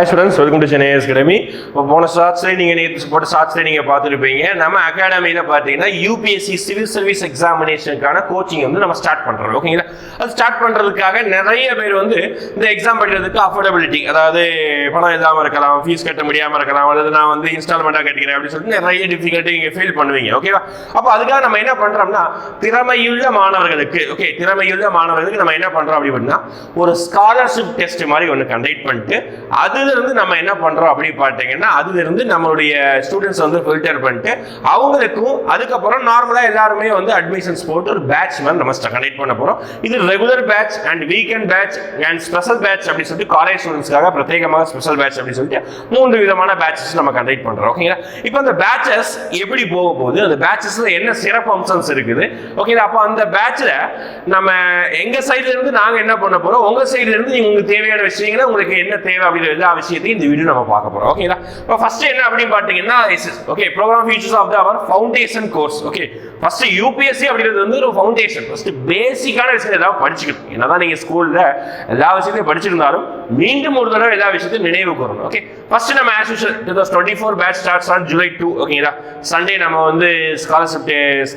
Hi students welcome to Chennai academy இப்போ போன ஷார்ட்ஸ்லேயே நீங்கள் நேற்று போட்ட ஷார்ட்ஸ்லேயே நீங்கள் பார்த்துருப்பீங்க. நம்ம அகாடமியில் பார்த்தீங்கன்னா யூபிஎஸ்சி சிவில் சர்வீஸ் எக்ஸாமினேஷனுக்கான கோச்சிங் வந்து நம்ம ஸ்டார்ட் பண்ணுறோம் ஓகேங்களா அது ஸ்டார்ட் பண்ணுறதுக்காக நிறைய பேர் வந்து இந்த எக்ஸாம் படிக்கிறதுக்கு அஃபோர்டபிலிட்டி அதாவது பணம் இல்லாமல் இருக்கலாம் ஃபீஸ் கட்ட முடியாமல் இருக்கலாம் அல்லது நான் வந்து இன்ஸ்டால்மெண்ட்டாக கட்டிக்கிறேன் அப்படின்னு சொல்லிட்டு நிறைய டிஃபிகல்ட்டி நீங்கள் ஃபீல் பண்ணுவீங்க. ஓகேவா அப்போ அதுக்காக நம்ம என்ன பண்ணுறோம்னா திறமையுள்ள மாணவர்களுக்கு ஓகே திறமையுள்ள மாணவர்களுக்கு நம்ம என்ன பண்ணுறோம் அப்படின்னா ஒரு ஸ்காலர்ஷிப் டெஸ்ட் மாதிரி ஒன்று கண்டக்ட் பண்ணிட்டு அது இருந்து நம்ம என்ன பண்ணுறோம் அப்படின்னு பார்த்தீங்கன்னா அதுலேருந்து நம்மளுடைய ஸ்டூடெண்ட்ஸ் வந்து ஃபில்டர் பண்ணிட்டு அவங்களுக்கும் அதுக்கப்புறம் நார்மலாக எல்லாருமே வந்து அட்மிஷன்ஸ் போட்டு ஒரு பேட்ச் மாதிரி நம்ம கனெக்ட் பண்ண போகிறோம் இது regular batch and weekend batch and special batch அப்படின்னு சொல்லிட்டு காலேஜ் ஸ்டூடெண்ட்ஸ்க்காக பிரத்யேகமாக ஸ்பெஷல் பேட்ச் அப்படின்னு சொல்லிட்டு மூன்று விதமான பேட்சஸ் நம்ம கண்டக்ட் பண்ணுறோம் ஓகேங்களா இப்போ அந்த பேட்சஸ் எப்படி போக போகுது? அந்த பேட்சஸில் என்ன சிறப்பு அம்சம்ஸ் இருக்குது? ஓகேங்களா அப்போ அந்த பேட்சில் நம்ம எங்கள் சைட்லேருந்து நாங்கள் என்ன பண்ண போகிறோம் உங்கள் சைட்லேருந்து நீங்கள் உங்களுக்கு தேவையான விஷயங்களை உங்களுக்கு என்ன தேவை அப்படின்னு விஷயத்தையும் இந்த வீடியோ நம்ம பார்க்க போறோம். ஓகேங்களா இப்போ ஃபர்ஸ்ட் என்ன அப்படின்னு பார்த்தீங்கன்னா okay program features of the our foundation course okay first UPSC அப்படிங்கிறது வந்து ஒரு ஃபவுண்டேஷன் ஃபர்ஸ்ட் பேசிக்கான விஷயம் ஏதாவது படிச்சுக்கணும். என்னதான் நீங்க ஸ்கூல்ல எல்லா விஷயத்தையும் படிச்சிருந்தாலும் மீண்டும் ஒரு தடவை எல்லா விஷயத்தையும் நினைவு கூறணும் ஓகே ஃபர்ஸ்ட் நம்ம as usual two thousand twenty four batch starts on July two ஓகேங்களா சண்டே நம்ம வந்து ஸ்காலர்ஷிப்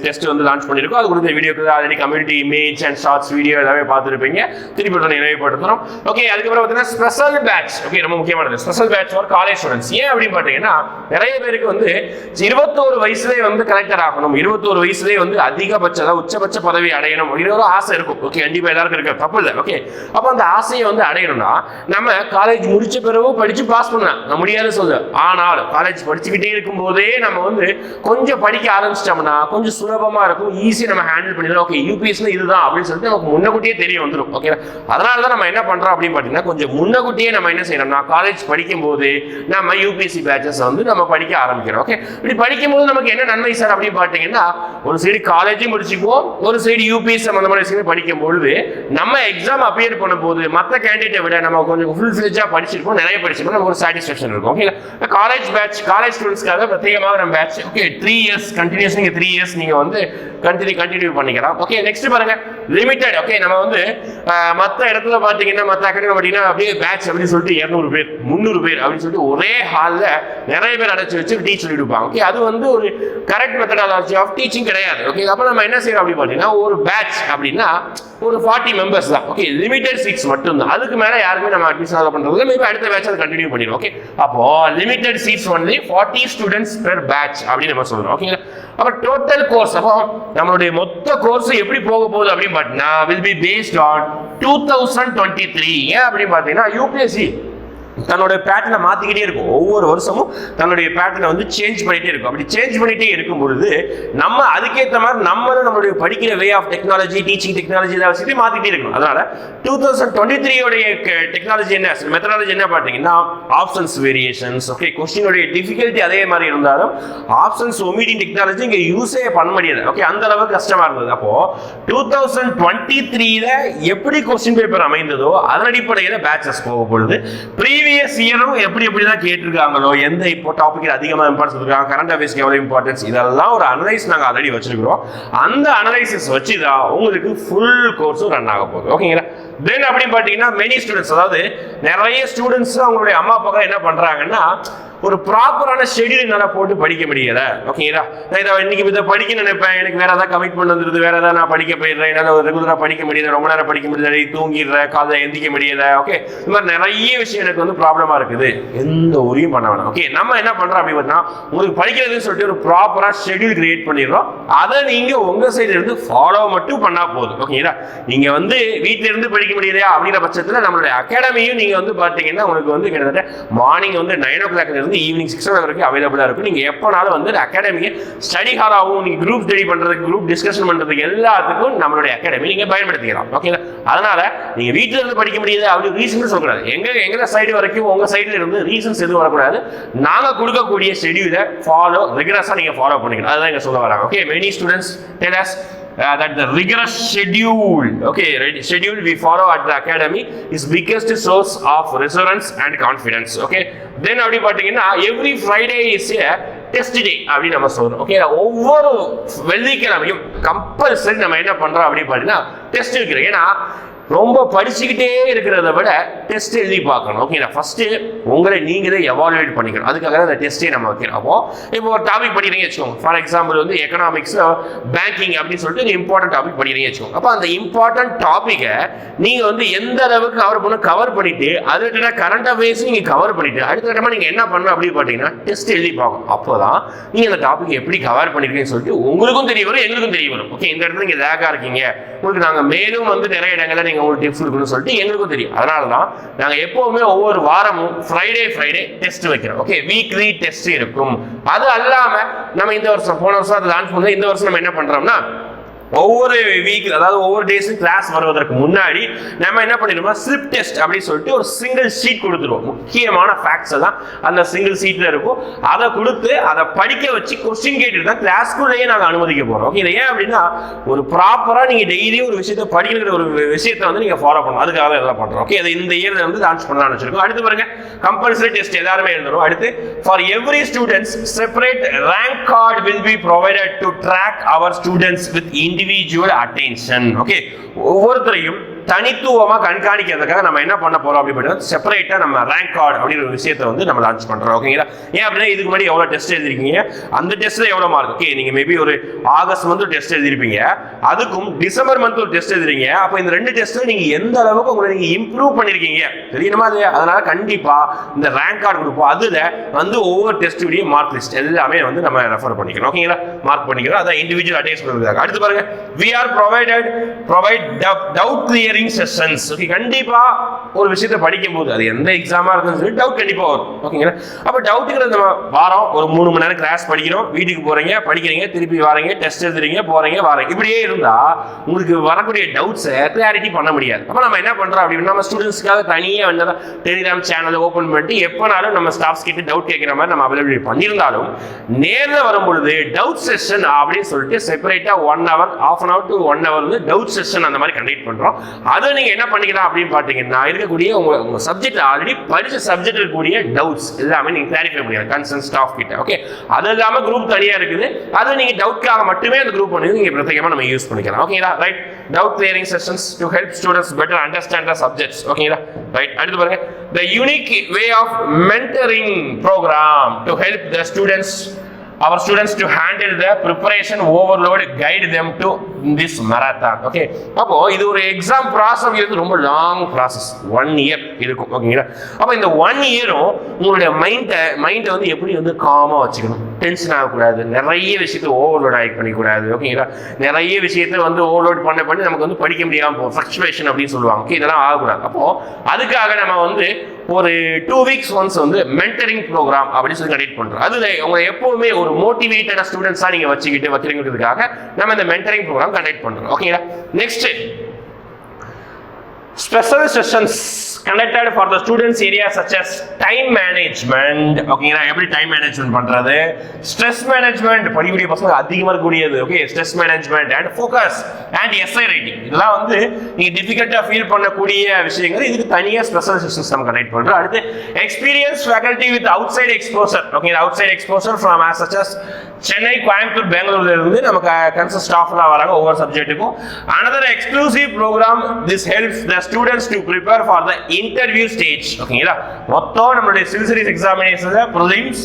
டெஸ்ட் வந்து லான்ச் பண்ணியிருக்கோம். அது குறித்த வீடியோக்கு already community image and shorts video எல்லாமே பார்த்துருப்பீங்க. திருப்பி ஒரு நினைவுபடுத்துறோம் ஓகே அதுக்கப்புறம் பார்த்தீங்கன்னா ஸ்பெஷல் பேட்ச் ஓகே ரொம்ப முக்கியமானது special batch for college students ஏன் அப்படின்னு பார்த்தீங்கன்னா நிறைய பேருக்கு வந்து இருபத்தோரு வயசுலேயே வந்து கலெக்டர் ஆகணும். இருபத்தோரு வயசுலேயே வந்து அதிகபட்ச அதாவது உச்சபட்ச பதவி அடையணும் அப்படின்னு ஒரு ஆசை இருக்கும். ஓகே கண்டிப்பாக எல்லாருக்கும் இருக்க தப்பு இல்லை. ஓகே அப்போ அந்த ஆசையை வந்து அடையணும்னா நம்ம காலேஜ் முடிச்ச பிறகு படிச்சு பாஸ் பண்ணலாம். நான் முடியாது சொல்லு. ஆனால் காலேஜ் படிச்சுக்கிட்டே இருக்கும் போதே நம்ம வந்து கொஞ்சம் படிக்க ஆரம்பிச்சிட்டோம்னா கொஞ்சம் சுலபமாக இருக்கும். ஈஸியாக நம்ம ஹேண்டில் பண்ணிடலாம். ஓகே யூபிஎஸ்ல இதுதான் அப்படின்னு சொல்லிட்டு நமக்கு முன்னக்கூட்டியே தெரிய வந்துடும் ஓகே அதனால தான் நம்ம என்ன பண்ணுறோம் அப்படின்னு பார்த்தீங்கன்னா கொஞ்சம் முன்னக்கூட்டியே நம்ம என்ன செய்யணும்னா காலேஜ் படிக்கும்போது நம்ம யூபிஎஸ்சி பேச்சஸ் வந்து நம்ம படிக்க ஆரம்பிக்கிறோம் ஓகே இப்படி படிக்கும்போது நமக்கு என்ன நன்மை சார் அப்படின்னு பார்த்தீங்கன்னா ஒரு சைடு காலேஜும் முடிச்சுக்குவோம் ஒரு சைடு யூபிஎஸ் சம்பந்தமான விஷயங்கள் படிக்கும் பொழுது நம்ம எக்ஸாம் அப்பியர் பண்ணும்போது மற்ற கேண்டிடேட்டை விட நம்ம கொஞ்சம் ஃபுல் ஃபிளெஜாக படிச்சிருப்போம் நிறைய படிச்சிருப்போம் நமக்கு ஒரு சாட்டிஸ்ஃபேக்ஷன் இருக்கும் ஓகே காலேஜ் பேட்ச் காலேஜ் ஸ்டூடெண்ட்ஸ்க்காக பிரத்யேகமாக நம்ம batch okay three years continues நீங்கள் த்ரீ இயர்ஸ் நீங்கள் வந்து கண்டினியூ கண்டினியூ பண்ணிக்கலாம் ஓகே நெக்ஸ்ட் பாருங்க லிமிடெட் ஓகே நம்ம வந்து மற்ற இடத்துல பார்த்தீங்கன்னா மற்ற அகாடமி பார்த்தீங்கன்னா அப்படியே பேட்ச் அப்படின்னு சொல்லிட்டு இரநூறு பேர் முந்நூறு பேர் அப்படின்னு சொல்லிட்டு ஒரே ஹாலில் நிறைய பேர் அடைச்சி வச்சு டீச் சொல்லி கொடுப்பாங்க. ஓகே அது வந்து ஒரு கரெக்ட் மெத்தடாலஜி ஆஃப் டீச்சிங் கிடையாது. ஓகே அப்போ நம்ம என்ன செய்யறோம் அப்படின்னு பார்த்தீங்கன்னா ஒரு பேட்ச் அப்படின்னா ஒரு ஃபார்ட்டி மெம்பர்ஸ் தான். ஓகே லிமிடெட் சீட்ஸ் மட்டும்தான். அதுக்கு மேலே யாருமே நம்ம அட்மிஷன் அதை பண்ணுறது மேபி அடுத்த பேட்ச் அதை கண்டினியூ பண்ணிடும் ஓகே அப்போ limited seats only forty students per batch அப்படின்னு நம்ம சொல்றோம். ஓகேங்களா அப்போ டோட்டல் கோர்ஸ் அப்போ நம்மளுடைய மொத்த கோர்ஸ் எப்படி போக போகுது அப்படின்னு பார்த்தீங்கன்னா will be based on two thousand twenty three ஏன் அப்படின்னு பார்த்தீங்கன்னா யூபிஎஸ்சி தன்னோட பேட்டர்னை மாற்றிக்கிட்டே இருக்கும். ஒவ்வொரு வருஷமும் தன்னுடைய பேட்டர்னை வந்து சேஞ்ச் பண்ணிகிட்டே இருக்கும். அப்படி சேஞ்ச் பண்ணிகிட்டே இருக்கும் பொழுது நம்ம அதுக்கேற்ற மாதிரி நம்மளும் நம்மளுடைய படிக்கிற way of technology teaching technology இதை வச்சுட்டு மாற்றிக்கிட்டே இருக்கணும். அதனால் டூ தௌசண்ட் டுவெண்ட்டி த்ரீயோடைய டெக்னாலஜி என்ன? மெத்தடாலஜி என்ன பார்த்தீங்கன்னா ஆப்ஷன்ஸ் வேரியேஷன்ஸ் ஓகே கொஸ்டினுடைய டிஃபிகல்ட்டி அதே மாதிரி இருந்தாலும் ஆப்ஷன்ஸ் ஒமீடிங் டெக்னாலஜி இங்கே யூஸே பண்ண முடியாது. ஓகே அந்த அளவுக்கு கஷ்டமாக இருந்தது. அப்போ டூ தௌசண்ட் டுவெண்ட்டி த்ரீல எப்படி கொஸ்டின் பேப்பர் அமைந்ததோ அதன் அடிப்படையில் பேச்சஸ் போக பொழுது ப்ரீவியஸ் இயரும் எப்படி எப்படி தான் கேட்டிருக்காங்களோ எந்த இப்போ டாபிக் அதிகமாக இம்பார்ட்டன்ஸ் இருக்காங்க கரண்ட் அஃபேர்ஸ்க்கு எவ்வளோ இம்பார்ட்டன்ஸ் இதெல்லாம் ஒரு அனலைஸ் நாங்கள் ஆல்ரெடி வச்சிருக்கிறோம். அந்த அனலைசிஸ் வச்சு தான் உங்களுக்கு ஃபுல் கோர்ஸும் ரன் ஆக போகுது. ஓகேங்களா தென் அப்படின்னு பார்த்தீங்கன்னா மெனி ஸ்டூடெண்ட்ஸ் அதாவது நிறைய ஸ்டூடெண்ட்ஸ் அவங்களுடைய அம்மா அப்பா என்ன பண்ணுறாங்கன்னா ஒரு ப்ராப்பரான ஷெடியூல் என்னால் போட்டு படிக்க முடியல. ஓகேங்களா நான் இதை இன்னைக்கு இதை படிக்க நினைப்பேன். எனக்கு வேற ஏதாவது கமிட்மெண்ட் வந்துருது. வேற ஏதாவது நான் படிக்க போயிடுறேன். என்னால் ரெகுலராக படிக்க முடியல. ரொம்ப நேரம் படிக்க முடியல. தூங்கிடுறேன். காலைல எந்திக்க முடியல. ஓகே இந்த மாதிரி நிறைய விஷயம் எனக்கு வந்து ப்ராப்ளமாக இருக்குது. எந்த ஒரியும் பண்ண வேணாம். ஓகே நம்ம என்ன பண்ணுறோம் அப்படின்னா உங்களுக்கு படிக்கிறதுன்னு சொல்லிட்டு ஒரு ப்ராப்பராக ஷெடியூல் கிரியேட் பண்ணிடுறோம். அதை நீங்கள் உங்கள் சைடுல இருந்து ஃபாலோ மட்டும் பண்ணால் போதும். ஓகேங்களா நீங்கள் வந்து வீட்டிலேருந்து படிக்க முடியலையா அப்படிங்கிற பட்சத்தில் நம்மளுடைய அகாடமியும் நீங்கள் வந்து பார்த்தீங்கன்னா உங்களுக்கு வந்து கிட்டத்தட்ட மார்னிங் வந்து நைன் ஓ கிளாக்லேருந்து இருந்து ஈவினிங் சிக்ஸ் ஓ வரைக்கும் அவைலபிளாக இருக்கும். நீங்கள் எப்போனாலும் வந்து அகாடமியை ஸ்டடி ஹாலாகவும் நீங்கள் குரூப் ஸ்டடி பண்ணுறதுக்கு குரூப் டிஸ்கஷன் பண்ணுறதுக்கு எல்லாத்துக்கும் நம்மளுடைய அகாடமி நீங்கள் பயன்படுத்திக்கலாம். ஓகேங்களா அதனால் நீங்கள் வீட்டில் இருந்து படிக்க முடியாது அப்படி ரீசன் சொல்லக்கூடாது. எங்கள் எங்கள் சைடு வரைக்கும் உங்கள் சைடில் இருந்து ரீசன்ஸ் எதுவும் வரக்கூடாது. நாங்கள் கொடுக்கக்கூடிய ஷெடியூலை ஃபாலோ ரெகுலர்ஸாக நீங்கள் ஃபாலோ பண்ணிக்கணும். அதுதான் இங்கே சொல்ல வராங்க. Okay many students tell us uh, that the rigorous schedule okay re- schedule we follow at the academy is biggest source of reassurance and confidence. Okay? Then அப்படி பார்த்தீங்கன்னா every Friday is a test day அப்படின்னு நம்ம சொல்றோம். Okay ஒவ்வொரு வெள்ளிக்கிழமையும் compulsory நம்ம என்ன பண்றோம் அப்படின்னு பார்த்தீங்கன்னா டெஸ்ட் வைக்கிறோம். ஏன்னா ரொம்ப படிச்சுக்கிட்டே இருக்கிறத விட டெஸ்ட் எழுதி பார்க்கணும். ஓகேங்களா ஃபஸ்ட்டு உங்களை நீங்களே எவாலுவேட் பண்ணிக்கணும். அதுக்காக தான் டெஸ்ட்டே நம்ம வைக்கிறோம். அப்போ இப்போ ஒரு டாபிக் படிக்கிறீங்க வச்சுக்கோங்க. ஃபார் எக்ஸாம்பிள் வந்து எக்கனாமிக்ஸ் பேங்கிங் அப்படின்னு சொல்லிட்டு இம்பார்ட்டன்ட் டாபிக் படிக்கிறீங்க வச்சுக்கோங்க. அப்போ அந்த இம்பார்ட்டன்ட் டாப்பிக்கை நீங்கள் வந்து எந்த அளவுக்கு கவர் பண்ண கவர் பண்ணிட்டு அது கரண்ட் அஃபேர்ஸ் நீங்கள் கவர் பண்ணிட்டு அடுத்த கட்டமாக நீங்கள் என்ன பண்ணணும் அப்படின்னு பார்த்தீங்கன்னா டெஸ்ட் எழுதி பார்க்கணும். அப்போ தான் நீங்கள் அந்த டாபிக் எப்படி கவர் பண்ணிருக்கீங்கன்னு சொல்லிட்டு உங்களுக்கும் தெரிய வரும் எங்களுக்கும் தெரிய வரும். ஓகே இந்த இடத்துல நீங்கள் லேக்காக இருக்கீங்க. உங்களுக்கு நாங்கள் மேலும் வந்து நிறைய இடங்களில் நீங்கள் உங்களுக்கு டிப்ஸ் கொடுக்கணும்னு சொல்லிட்டு எங்களுக்கும் தெரியும். அதனால தான் நாங்கள் எப்போவுமே ஒவ்வொரு வாரமும் ஃப்ரைடே ஃப்ரைடே டெஸ்ட் வைக்கிறோம். ஓகே வீக்லி டெஸ்ட் இருக்கும். அது அல்லாமல் நம்ம இந்த வருஷம் போன வருஷம் அதை லான்ச் பண்ணி இந்த வருஷம் நம்ம என்ன பண்ணுறோம்னா ஒவ்வொரு வீக் அதாவது ஒவ்வொரு டேஸும் கிளாஸ் வருவதற்கு முன்னாடி நம்ம என்ன பண்ணிடுவோம் ஸ்லிப் டெஸ்ட் அப்படின்னு சொல்லிட்டு ஒரு சிங்கிள் ஷீட் கொடுத்துருவோம் முக்கியமான ஃபேக்ட்ஸை தான் அந்த சிங்கிள் ஷீட்டில் இருக்கும். அதை கொடுத்து அதை படிக்க வச்சு கொஸ்டின் கேட்டு தான் கிளாஸ்க்குள்ளேயே நாங்கள் அனுமதிக்க போகிறோம் ஓகே இது ஏன் அப்படின்னா ஒரு ப்ராப்பராக நீங்கள் டெய்லியும் ஒரு விஷயத்தை படிக்கிற ஒரு விஷயத்தை வந்து நீங்கள் ஃபாலோ பண்ணணும். அதுக்காக தான் இதெல்லாம் பண்ணுறோம் ஓகே அது இந்த இயரில் வந்து லான்ச் பண்ணலாம்னு வச்சிருக்கோம். அடுத்து பாருங்க கம்பல்சரி டெஸ்ட் எல்லாருமே எழுதுறோம். அடுத்து for every students separate rank card will be provided to track our students with individual attention okay ஒவ்வொருத்தரையும் தனித்துவமாக கண்காணிக்கிறதுக்காக நம்ம என்ன பண்ண போகிறோம் அப்படின்னு செப்பரேட்டாக நம்ம ரேங்க் கார்டு அப்படிங்கிற ஒரு விஷயத்தை வந்து நம்ம லான்ச் பண்ணுறோம் ஓகேங்களா ஏன் அப்படின்னா இதுக்கு முன்னாடி எவ்வளோ டெஸ்ட் எழுதிருக்கீங்க அந்த டெஸ்ட்டில் எவ்வளோ மார்க் ஓகே நீங்கள் மேபி ஒரு ஆகஸ்ட் மந்த் டெஸ்ட் எழுதிருப்பீங்க அதுக்கும் டிசம்பர் மந்த் ஒரு டெஸ்ட் எழுதிருக்கீங்க அப்போ இந்த ரெண்டு டெஸ்ட்டில் நீங்கள் எந்த அளவுக்கு உங்களை நீங்கள் இம்ப்ரூவ் பண்ணியிருக்கீங்க? தெரியணுமா அது அதனால கண்டிப்பாக இந்த ரேங்க் கார்டு கொடுப்போம். அதில் வந்து ஒவ்வொரு டெஸ்ட்டுடைய மார்க் லிஸ்ட் எல்லாமே வந்து நம்ம ரெஃபர் பண்ணிக்கிறோம். ஓகேங்களா மார்க் பண்ணிக்கிறோம். அதான் இண்டிவிஜுவல் அட்டேஸ் பண்ணுறதுக்காக அடுத்து பாருங்க. We are provided provide doubt clearing sessions okay கண்டிப்பாக ஒரு விஷயத்தை படிக்கும் போது அது எந்த எக்ஸாமா இருந்தாலும் சரி டவுட் கண்டிப்பாக வரும். ஓகேங்களா அப்போ டவுட்டுங்கிறது நம்ம வாரம். ஒரு மூணு மணி நேரம் கிளாஸ் படிக்கிறோம். வீட்டுக்கு போகிறீங்க படிக்கிறீங்க திருப்பி வரீங்க டெஸ்ட் எழுதுறீங்க போகிறீங்க வரீங்க. இப்படியே இருந்தால் உங்களுக்கு வரக்கூடிய டவுட்ஸை கிளாரிட்டி பண்ண முடியாது. அப்போ நம்ம என்ன பண்ணுறோம் அப்படின்னா நம்ம ஸ்டூடெண்ட்ஸ்க்காக தனியாக வந்து டெலிகிராம் சேனலை ஓப்பன் பண்ணிட்டு எப்போனாலும் நம்ம ஸ்டாஃப்ஸ் கிட்ட டவுட் கேட்குற மாதிரி நம்ம அவைலபிள் பண்ணியிருந்தாலும் நேரில் வரும்பொழுது டவுட் செஷன் அப்படின்னு சொல்லிட்டு செப்பரேட்டாக one hour of an hour to one hour வந்து டவுட் செஷன் அந்த மாதிரி கண்டக்ட் பண்ணுறோம் அதை நீங்க என்ன பண்ணிக்கலாம் அப்படின்னு பார்த்தீங்கன்னா இருக்கக்கூடிய உங்க உங்கள் சப்ஜெக்ட் ஆல்ரெடி படிச்ச சப்ஜெக்ட் இருக்கக்கூடிய டவுட்ஸ் எல்லாமே நீங்க கிளாரிஃபை பண்ணிக்கலாம் கன்சர்ன் ஸ்டாஃப் கிட்ட ஓகே அது இல்லாம குரூப் தனியா இருக்குது. அது நீங்க டவுட்காக மட்டுமே அந்த குரூப் பண்ணி நீங்க பிரத்யேகமா நம்ம யூஸ் பண்ணிக்கலாம். ஓகேங்களா right doubt clearing sessions to help students better understand the subjects ஓகேங்களா ரைட் அடுத்து பாருங்க. The unique way of mentoring program to help the students our students to handle the preparation overload guide them to this marathon okay? அப்போ இது ஒரு exam process இது ரொம்ப long process one year இருக்கும் ஓகேங்களா அப்போ இந்த ஒன் இயரும் உங்களுடைய மைண்டை மைண்டை வந்து எப்படி வந்து காமாக வச்சுக்கணும்? டென்ஷன் ஆகக்கூடாது. நிறைய விஷயத்த ஓவர்லோட் ஆகி பண்ணிக்கூடாது ஓகேங்களா நிறைய விஷயத்தை வந்து ஓவர்லோட் பண்ண பண்ணி நமக்கு வந்து படிக்க முடியாமல் போகும். ஃப்ளக்சுவேஷன் அப்படின்னு சொல்லுவாங்க ஓகே இதெல்லாம் ஆகக்கூடாது. அப்போது அதுக்காக நம்ம வந்து ஒரு டூ வீக்ஸ் ஒன்ஸ் வந்து மென்டரிங் ப்ரோக்ராம் அப்படின்னு சொல்லி கண்டக்ட் பண்ணுறோம் அது உங்களை எப்பவுமே ஒரு மோட்டிவேட்டடாக ஸ்டூடெண்ட்ஸாக நீங்கள் வச்சுக்கிட்டு வைக்கிறீங்கிறதுக்காக நம்ம இந்த மென்டரிங் ப்ரோக்ராம் கண்டக்ட் பண்ணுறோம் ஓகேங்களா next special sessions conducted for the students area such as time management ஓகேங்களா எப்படி டைம் மேனேஜ்மெண்ட் பண்றது? ஸ்ட்ரெஸ் மேனேஜ்மெண்ட் படிக்கக்கூடிய பசங்க அதிகமாக இருக்கக்கூடியது. Okay stress management and focus and essay writing இதெல்லாம் வந்து நீங்க டிஃபிகல்ட்டாக ஃபீல் பண்ணக்கூடிய விஷயங்கள். இதுக்கு தனியாக ஸ்பெஷல் செஷன்ஸ் நம்ம கண்டக்ட் பண்றோம். அடுத்து experience faculty with outside exposure okay outside exposure from as such as Chennai Coimbatore பெங்களூர்ல இருந்து நமக்கு கன்சர்ன் ஸ்டாஃப்லாம் வராங்க ஒவ்வொரு சப்ஜெக்ட்டுக்கும் another exclusive program this helps the students to prepare for the interview stage ஓகேங்களா மொத்தம் நம்மளுடைய சிவில் சர்வீஸ் எக்ஸாமினேஷன்ல ப்ரிலிம்ஸ்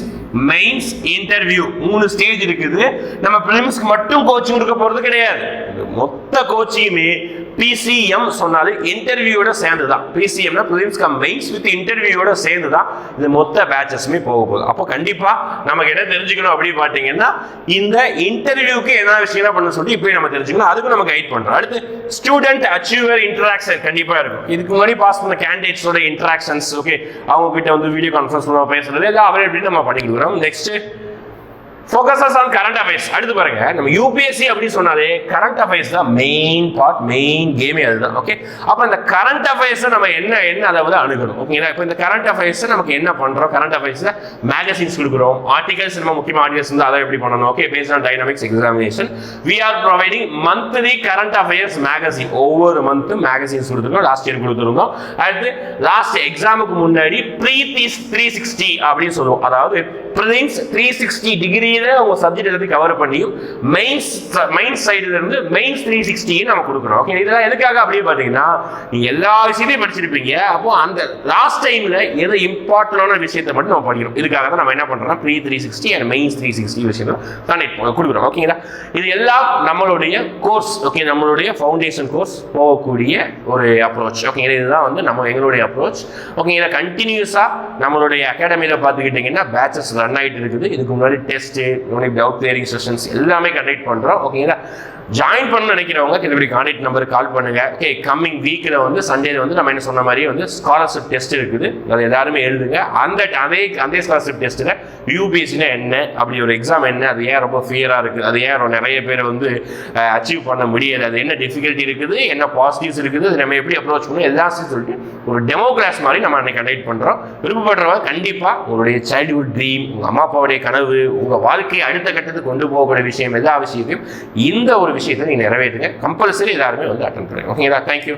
மெயின்ஸ் இன்டர்வியூ மூணு ஸ்டேஜ் இருக்குது. நம்ம ப்ரிலிம்ஸ்க்கு மட்டும் கோச்சிங் கொடுக்க போறது கிடையாது. மொத்த கோச்சிங்குமே பிசிஎம் சொன்னாலே இன்டர்வியூட சேர்ந்து தான் பிசிஎம்னா ப்ரிலிம்ஸ் கம் மெயின்ஸ் வித் இன்டர்வியூட சேர்ந்து தான் இது மொத்த பேச்சஸுமே போக போகுது. அப்போ கண்டிப்பாக நமக்கு என்ன தெரிஞ்சுக்கணும் அப்படின்னு பார்த்தீங்கன்னா இந்த இன்டர்வியூக்கு என்ன விஷயம்லாம் பண்ண சொல்லி இப்போ நம்ம தெரிஞ்சுக்கணும். அதுக்கு நம்ம கைட் பண்ணுறோம் அடுத்து ஸ்டூடெண்ட் அச்சீவர் இன்டராக்ஷன் கண்டிப்பாக இருக்கும். இதுக்கு முன்னாடி பாஸ் பண்ண கேண்டிடேட்ஸோட இன்ட்ராக்ஷன்ஸ் ஓகே அவங்க கிட்ட வந்து வீடியோ கான்ஃபரன்ஸ் நம்ம பேசுறது இல்லை அவரை எப்படி நம்ம பண்ணி கொடுக்குறோம் next focuses on current affairs அடுத்து பாருங்க நம்ம யூபிஎஸ்சி அப்படின்னு சொன்னாலே கரண்ட் அஃபேர்ஸ் தான் மெயின் பார்ட் மெயின் கேமே அதுதான் ஓகே அப்போ இந்த கரண்ட் அஃபேர்ஸை நம்ம என்ன என்ன அதாவது அணுகணும்? ஓகேங்களா இப்போ இந்த கரண்ட் அஃபேர்ஸை நமக்கு என்ன பண்ணுறோம் கரண்ட் அஃபேர்ஸில் மேகசின்ஸ் கொடுக்குறோம். ஆர்டிகல்ஸ் நம்ம முக்கியமாக ஆர்டிகல்ஸ் வந்து அதை எப்படி பண்ணணும்? Okay based on dynamics examination we are providing monthly current affairs magazine ஒவ்வொரு மந்த்தும் மேகசின்ஸ் கொடுத்துருக்கோம். லாஸ்ட் இயர் கொடுத்துருந்தோம். அடுத்து லாஸ்ட் எக்ஸாமுக்கு முன்னாடி ப்ரீ த்ரீ சிக்ஸ்டி அப்படின்னு சொல்லுவோம். அதாவது ப்ரிலிம்ஸ் த்ரீ சிக்ஸ்டி டிகிரி மீத அவங்க சப்ஜெக்ட் எல்லாத்தையும் கவர் பண்ணியும் மெயின்ஸ் மெயின் சைடுல இருந்து மெயின்ஸ் த்ரீ சிக்ஸ்டியும் நம்ம கொடுக்குறோம் ஓகே இதெல்லாம் எதுக்காக அப்படியே பார்த்தீங்கன்னா நீங்க எல்லா விஷயத்தையும் படிச்சிருப்பீங்க. அப்போ அந்த லாஸ்ட் டைம்ல எது இம்பார்ட்டன்டான விஷயத்தை மட்டும் நம்ம படிக்கிறோம் இதுக்காக தான் நம்ம என்ன பண்றோம் pre three sixty and mains three sixty விஷயம் தான் கொடுக்குறோம். ஓகேங்களா இது எல்லாம் நம்மளுடைய கோர்ஸ் ஓகே நம்மளுடைய ஃபவுண்டேஷன் கோர்ஸ் போகக்கூடிய ஒரு அப்ரோச் ஓகேங்களா இதுதான் வந்து நம்ம எங்களுடைய அப்ரோச் ஓகேங்களா கண்டினியூஸாக நம்மளுடைய அகாடமியில் பார்த்துக்கிட்டிங்கன்னா பேச்சஸ் ரன் ஆகிட்டு இருக்குது. இதுக்கு முன்னாடி டெஸ்ட்டு டவுட் கிளியரிங் செஷன்ஸ் எல்லாமே கண்டக்ட் பண்ணுறோம் ஓகேங்களா ஜாயின் பண்ண நினைக்கிறவங்க கிட்டத்தட்ட கான்டாக்ட் நம்பருக்கு கால் பண்ணுங்க. ஓகே கம்மிங் வீக்கில் வந்து சண்டேல வந்து நம்ம என்ன சொன்ன மாதிரி வந்து ஸ்காலர்ஷிப் டெஸ்ட் இருக்குது. அதை எல்லாருமே எழுதுங்க. அந்த அதே அதே ஸ்காலர்ஷிப் டெஸ்ட்டில் யூபிஎஸ்சினா என்ன அப்படி ஒரு எக்ஸாம் என்ன அது ஏன் ரொம்ப ஃபியராக இருக்குது அது ஏன் நிறைய பேரை வந்து அச்சீவ் பண்ண முடியாது அது என்ன டிஃபிகல்ட்டி இருக்குது என்ன பாசிட்டிவ்ஸ் இருக்குது அது நம்ம எப்படி அப்ரோச் பண்ணணும் எல்லாத்தையும் சொல்லிட்டு ஒரு டெமோ கிளாஸ் மாதிரி நம்ம அன்னைக்கு கண்டக்ட் பண்ணுறோம் விருப்பப்படுறவங்க கண்டிப்பாக உங்களுடைய சைல்டுஹுட் ட்ரீம் உங்கள் அம்மா அப்பாவுடைய கனவு உங்கள் வாழ்க்கையை அடுத்த கட்டத்துக்கு கொண்டு போகக்கூடிய விஷயம் எல்லா விஷயத்தையும் இந்த ஒரு விஷயத்தை நீங்கள் நிறைவேற்றுங்க. கம்பல்சரி எல்லாருமே வந்து அட்டன் பண்ணுங்க ஓகேங்களா தேங்க்யூ